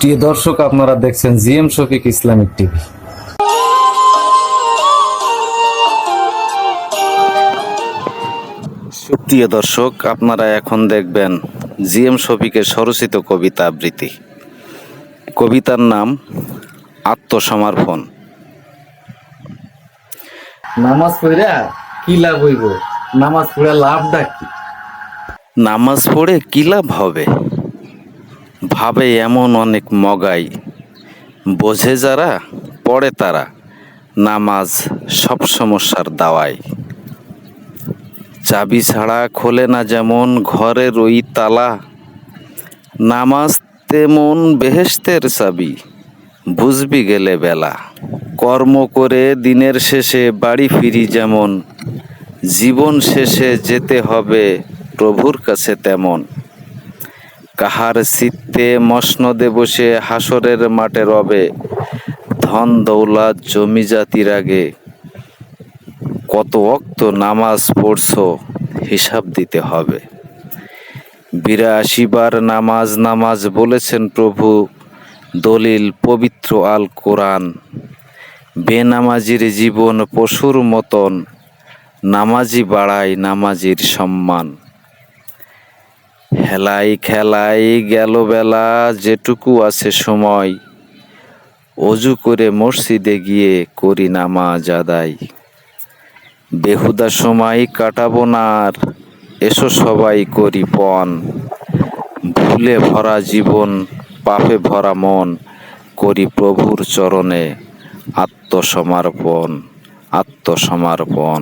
প্রিয় দর্শক আপনারা দেখছেন জিএম শফিক ইসলামিক টিভি। সুপ্রিয় দর্শক আপনারা এখন দেখবেন জিএম শফিকের স্বরচিত কবিতা আবৃত্তি। কবিতার নাম আত্মসমর্পণ। নামাজ পড়া কি লাভ হইব? নামাজ পড়া লাভটা কি? নামাজ পড়ে কি লাভ হবে? ভাবে এমন অনেক মগাই। বোঝে যারা, পড়ে তারা। নামাজ সব সমস্যার দাওয়াই। চাবি ছাড়া খোলে না যেমন ঘরের ওই তালা। নামাজ তেমন বেহেস্তের চাবি, বুঝবি গেলে বেলা। কর্ম করে দিনের শেষে বাড়ি ফিরি যেমন, জীবন শেষে যেতে হবে প্রভুর কাছে তেমন। কাহার চিত্তে মসনদে বসে হাসরের মাঠে রবে, ধন দৌলত জমি জাতির আগে। কত অক্ত নামাজ পড়ছো, হিসাব দিতে হবে। বিরাশি বার নামাজ নামাজ বলেছেন প্রভু, দলিল পবিত্র আল কোরআন। বেনামাজির জীবন পশুর মতন, নামাজি বাড়ায় নামাজির সম্মান। হেলাই খেলাই গেল বেলা, যেটুকু আছে সময়। অজু করে মসজিদে গিয়ে করি নামাজ আদায়। বেহুদা সময় কাটাবো না আর, এসো সবাই করি পণ। ভুলে ভরা জীবন, পাপে ভরা মন, করি প্রভুর চরণে আত্মসমর্পণ আত্মসমর্পণ।